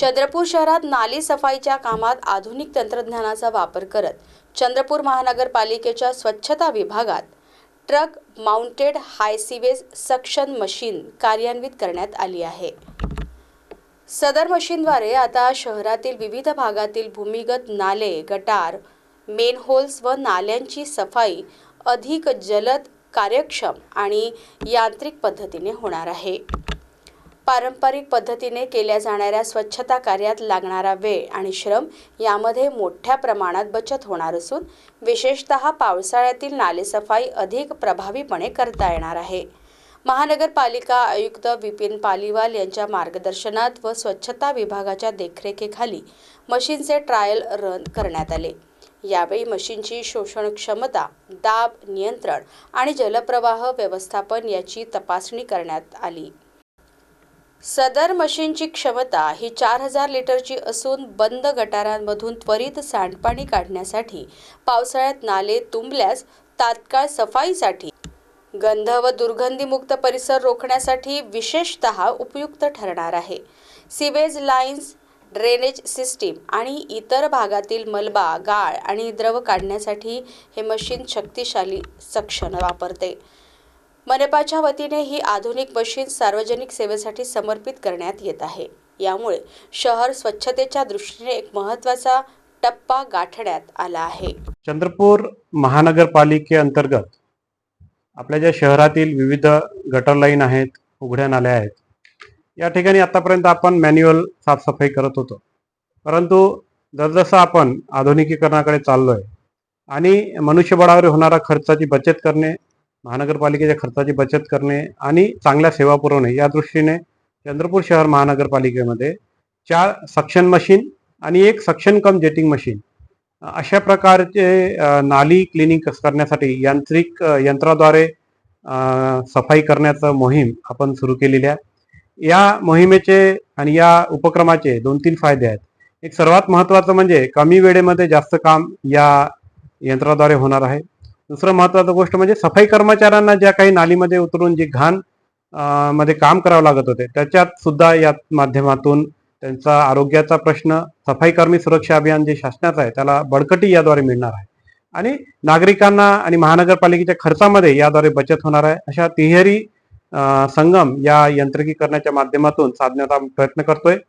चंद्रपूर शहरात नाली सफाईच्या कामात आधुनिक तंत्रज्ञानाचा वापर करत चंद्रपूर महानगरपालिकेच्या स्वच्छता विभागात truck mounted high sewage suction machine कार्यान्वित करण्यात आली आहे. सदर मशीनद्वारे आता शहरातील विविध भागातील भूमिगत नाले गटार मेनहोल्स व नाल्यांची सफाई अधिक जलद कार्यक्षम आणि यांत्रिक पद्धतीने होणार आहे. पारंपरिक पद्धतीने केल्या जाणाऱ्या स्वच्छता कार्यात लागणारा वेळ आणि श्रम यामध्ये मोठ्या प्रमाणात बचत होणार असून विशेषत पावसाळ्यातील नालेसफाई अधिक प्रभावीपणे करता येणार आहे. महानगरपालिका आयुक्त विपिन पालिवाल यांच्या मार्गदर्शनात व स्वच्छता विभागाच्या देखरेखीखाली मशीनचे ट्रायल रन करण्यात आले. यावेळी मशीनची शोषण क्षमता दाब नियंत्रण आणि जलप्रवाह व्यवस्थापन याची तपासणी करण्यात आली. सदर मशीनची क्षमता ही चार हजार लिटरची असून बंद गटारांमधून त्वरित सांडपाणी काढण्यासाठी पावसाळ्यात नाले तुंबल्यास तात्काळ सफाईसाठी गंध व दुर्गंधीमुक्त परिसर रोखण्यासाठी विशेषत उपयुक्त ठरणार आहे. सिवेज लाईन्स ड्रेनेज सिस्टीम आणि इतर भागातील मलबा गाळ आणि द्रव काढण्यासाठी हे मशीन शक्तिशाली सक्षम वापरते. मनपाच्या वतीने ही आधुनिक मशीन सार्वजनिक सेवेसाठी समर्पित करण्यात येत आहे. यामुळे शहर स्वच्छतेच्या दृष्टीने एक महत्त्वाचा टप्पा गाठण्यात आला आहे. चंद्रपूर महानगरपालिकेअंतर्गत आपल्या ज्या शहरातील विविध गटर लाईन आहेत उघड्या नाल्या आहेत या ठिकाणी आतापर्यंत आपण मॅन्युअल साफसफाई करत होतो. परंतु जसजसं आपण आधुनिकीकरणाकडे चाललो आहे आणि मनुष्यबळावर होणारा खर्चाची बचत करणे महानगरपालिकेच्या खर्चाची बचत करणे आणि चांगल्या सेवा पुरवणे या दृष्टीने चंद्रपूर शहर महानगरपालिकेमध्ये चार सक्शन मशीन आणि एक सक्शन कम जेटिंग मशीन अशा प्रकारचे नाली क्लिनिंग करण्यासाठी यांत्रिक यंत्राद्वारे सफाई करण्याचं मोहीम आपण सुरू केलेली आहे. या मोहिमेचे आणि या उपक्रमाचे दोन तीन फायदे आहेत. एक सर्वात महत्त्वाचं म्हणजे कमी वेळेमध्ये जास्त काम या यंत्राद्वारे होणार आहे. दुसरं महत्वाचं गोष्ट म्हणजे सफाई कर्मचाऱ्यांना ज्या काही नालीमध्ये उतरून जी घाणमध्ये काम करावं लागत होते त्याच्यात सुद्धा या माध्यमातून त्यांचा आरोग्याचा प्रश्न सफाई कर्मी सुरक्षा अभियान जे शासनाचं आहे त्याला बळकटी याद्वारे मिळणार आहे. आणि नागरिकांना आणि महानगरपालिकेच्या खर्चामध्ये याद्वारे बचत होणार आहे अशा तिहेरी संगम या यंत्रिकीकरणाच्या माध्यमातून साधण्याचा प्रयत्न करतोय.